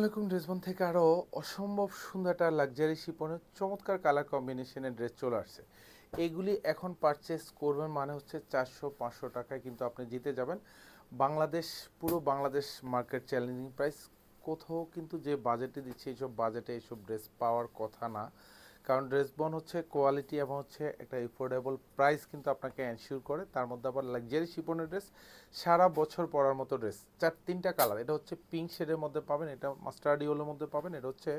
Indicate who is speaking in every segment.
Speaker 1: আসসালামাইকুম ড্রেসবন থেকে আরও অসম্ভব সুন্দর একটা লাক্সারি শিপনের চমৎকার কালার কম্বিনেশনের ড্রেস চলে আসছে। এগুলি এখন পারচেস করবেন মানে হচ্ছে চারশো পাঁচশো টাকায় কিন্তু আপনি জিতে যাবেন। বাংলাদেশ, পুরো বাংলাদেশ মার্কেট চ্যালেঞ্জিং প্রাইস কোথাও কিন্তু যে বাজেটে দিচ্ছে, এইসব বাজেটে এইসব ড্রেস পাওয়ার কথা না। কারণ ড্রেস বন হচ্ছে কোয়ালিটি এবং হচ্ছে একটা এফোর্ডেবল প্রাইস কিন্তু আপনাকে এনশিওর করে। তার মধ্যে আবার লাক্সারি শিপনের ড্রেস সারা বছর পরার মতো ড্রেস চার, তিনটা কালার এটা হচ্ছে পিঙ্ক শেডের মধ্যে পাবেন, এটা মাস্টার্ড ইয়েলোর মধ্যে পাবেন, এটা হচ্ছে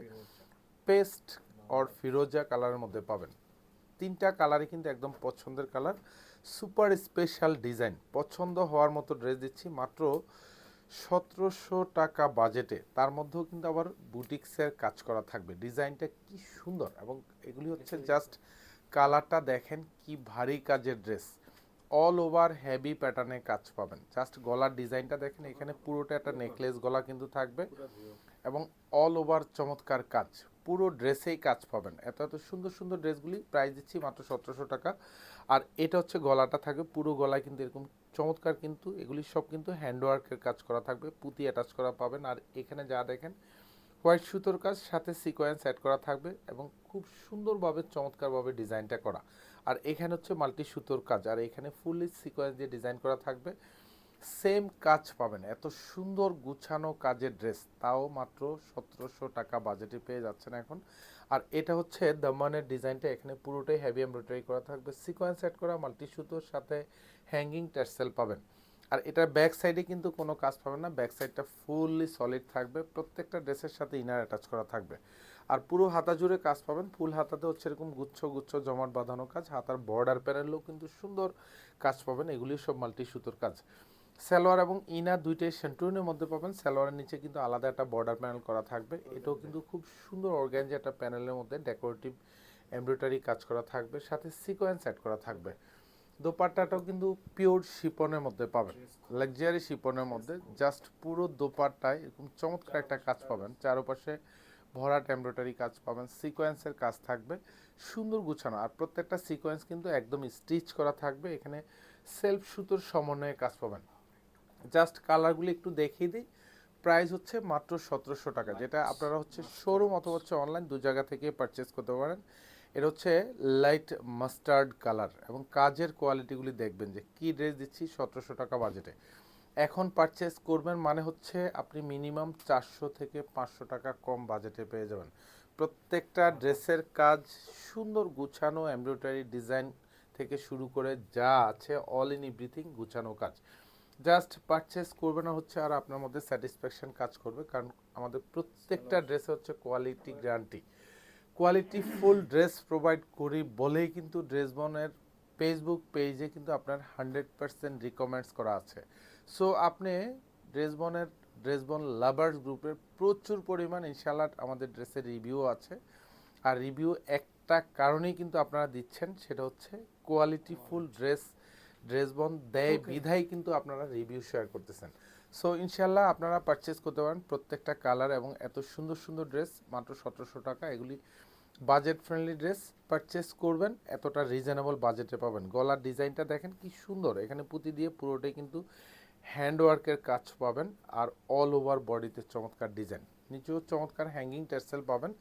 Speaker 1: পেস্ট অর ফিরোজা কালারের মধ্যে পাবেন। তিনটা কালারই কিন্তু একদম পছন্দের কালার সুপার স্পেশাল ডিজাইন পছন্দ হওয়ার মতো ড্রেস দিচ্ছি। মাত্র সতেরোশো টাকা বাজেটে তার মধ্যেও কিন্তু আবার বুটিক্সের কাজ করা থাকবে। ডিজাইনটা কি সুন্দর এবং এগুলি হচ্ছে জাস্ট কালারটা দেখেন কি ভারী কাজের ড্রেস অল ওভার হেভি প্যাটার্নে কাজ পাবেন। জাস্ট গলার ডিজাইনটা দেখেন, এখানে পুরোটা একটা নেকলেস গলা কিন্তু থাকবে। এবং অল ওভার চমৎকার কাজ, পুরো ড্রেসেই কাজ পাবেন। এত এত সুন্দর সুন্দর ড্রেসগুলি প্রাইস দিচ্ছি মাত্র সতেরোশো টাকা। আর এটা হচ্ছে গলাটা থাকবে, পুরো গলায় কিন্তু এরকম চমৎকার কিন্তু, এগুলি সব কিন্তু হ্যান্ডওয়ার্কের কাজ করা থাকবে, পুঁতি অ্যাটাচ করা পাবেন। আর এখানে যা দেখেন হোয়াইট সুতোর কাজ, সাথে সিকোয়েন্স অ্যাড করা থাকবে এবং খুব সুন্দরভাবে, চমৎকারভাবে ডিজাইনটা করা। আর এখানে হচ্ছে মাল্টি সুতোর কাজ, আর এখানে ফুললি সিকোয়েন্স দিয়ে ডিজাইন করা থাকবে। সেম কাজ পাবেন, এত সুন্দর গুছানো কাজের ড্রেস তাও মাত্র সতেরোশো টাকা বাজেটে পেয়ে যাচ্ছেন এখন। আর এটা হচ্ছে দামানের ডিজাইনটা এখানে পুরোটাই হেভি এমব্রয়ডারি করা থাকবে। সিকোয়েন্স অ্যাড করা মাল্টি সুতোর সাথে হ্যাঙ্গিং টার্সেল পাবেন। আর এটার ব্যাক সাইডে কিন্তু কোনো কাজ পাবেন না ব্যাক সাইডটা ফুললি সলিড থাকবে, প্রত্যেকটা ড্রেসের সাথে ইনার অ্যাটাচ করা থাকবে। আর পুরো হাতা জুড়ে কাজ পাবেন। ফুল হাতাতে হচ্ছে এরকম গুচ্ছ গুচ্ছ জমাট বাঁধানো কাজ, হাতার বর্ডার প্যানেলও কিন্তু সুন্দর কাজ পাবেন। এগুলি সব মাল্টি সুতোর কাজ। সালোয়ার এবং ইনার দুইটাই সেন্টুরিনের মধ্যে পাবেন। সালোয়ারের নিচে কিন্তু আলাদা একটা বর্ডার প্যানেল করা থাকবে। এটাও কিন্তু খুব সুন্দর অর্গ্যানজি একটা প্যানেলের মধ্যে ডেকোরেটিভ এমব্রয়ডারি কাজ করা থাকবে, সাথে সিকোয়েন্স অ্যাড করা থাকবে। দোপাট্টাটাও কিন্তু পিওর শিপনের মধ্যে পাবেন। লাক্সারি শিপনের মধ্যে জাস্ট পুরো দোপাট্টায় এরকম চমৎকার একটা কাজ পাবেন। চারপাশে ভরাট এমব্রয়ডারি কাজ পাবেন, সিকোয়েন্সের কাজ থাকবে, সুন্দর গুছানো। আর প্রত্যেকটা সিকোয়েন্স কিন্তু একদম স্টিচ করা থাকবে, এখানে সেলফ সুতোর সমন্বয়ে কাজ পাবেন। জাস্ট কালারগুলি একটু দেখিয়ে দিই। প্রাইস হচ্ছে মাত্র সতেরোশো টাকা, যেটা আপনারা হচ্ছে শোরুম অথবা হচ্ছে অনলাইন দু জায়গা থেকে পারচেস করতে পারেন। এটা হচ্ছে লাইট মাস্টার্ড কালার এবং কাজের কোয়ালিটিগুলি দেখবেন যে কি ড্রেস দিচ্ছি সতেরোশো টাকা বাজেটে এখন পারচেস করবেন মানে হচ্ছে আপনি মিনিমাম চারশো থেকে পাঁচশো টাকা কম বাজেটে পেয়ে যাবেন। প্রত্যেকটা ড্রেসের কাজ সুন্দর গুছানো এমব্রয়ডারি ডিজাইন থেকে শুরু করে যা আছে অল ইন এভরিথিং গুছানো কাজ। জাস্ট পারচেস করবে না হচ্ছে আর আপনার মধ্যে স্যাটিসফ্যাকশন কাজ করবে কারণ আমাদের প্রত্যেকটা ড্রেসে হচ্ছে quality guarantee quality full dress provide করি বলেই কিন্তু ড্রেস বনের ফেসবুক পেজে কিন্তু আপনার হান্ড্রেড পার্সেন্ট রিকমেন্ডস করা আছে। সো আপনি ড্রেসবনের ড্রেসবন লাভার্স গ্রুপের প্রচুর পরিমাণ ইনশাল্লাহ আমাদের ড্রেসের রিভিউ আছে। আর রিভিউ একটা কারণেই কিন্তু আপনারা দিচ্ছেন সেটা হচ্ছে কোয়ালিটি ফুল ড্রেস ড্রেসবন দেয় বিধাই কিন্তু আপনারা রিভিউ শেয়ার করতেছেন। সো ইনশাল্লাহ আপনারা পারচেস করতে পারেন প্রত্যেকটা কালার এবং এত সুন্দর সুন্দর ড্রেস মাত্র সতেরোশো টাকা এগুলি বাজেট ফ্রেন্ডলি ড্রেস পারচেস করবেন, এতটা রিজনেবল বাজেটে পাবেন। গলার ডিজাইনটা দেখেন কি সুন্দর। এখানে পুঁতি দিয়ে পুরোটাই কিন্তু হ্যান্ডওয়ার্কের কাজ পাবেন আর অল ওভার বডিতে চমৎকার ডিজাইন নিচেও চমৎকার হ্যাঙ্গিং টেক্সেল পাবেন।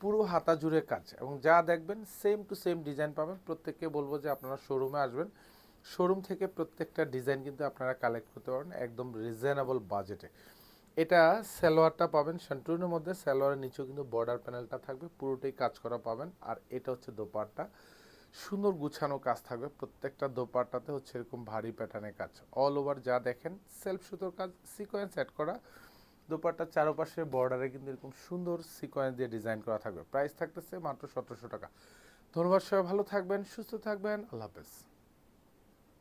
Speaker 1: পুরো হাতা জুড়ে কাজ এবং যা দেখবেন সেম টু সেম ডিজাইন পাবেন। প্রত্যেককে বলব যে আপনারা শোরুমে আসবেন। শোরুম থেকে প্রত্যেকটা ডিজাইন কিন্তু আপনারা কালেক্ট করতে পারেন একদম রিজনেবল বাজেটে এটা সালোয়ারটা পাবেন সেন্টুরিনের মধ্যে সালোয়ারের নিচেও কিন্তু বর্ডার প্যানেলটা থাকবে, পুরোটাই কাজ করা পাবেন। আর এটা হচ্ছে দোপাট্টা। সুন্দর গুছানো কাজ থাকবে, প্রত্যেকটা দোপাট্টাতে হচ্ছে এরকম ভারী প্যাটার্নের কাজ। অল ওভার যা দেখেন সেলফ সুতোর কাজ সিকোয়েন্স অ্যাড করা। দোপাট্টার চারপাশে বর্ডারে কিন্তু এরকম সুন্দর সিকোয়েন্স দিয়ে ডিজাইন করা থাকবে। প্রাইস থাকতেছে মাত্র সতেরোশো টাকা। ধন্যবাদ সবাই, ভালো থাকবেন, সুস্থ থাকবেন, আল্লাহ হাফেজ।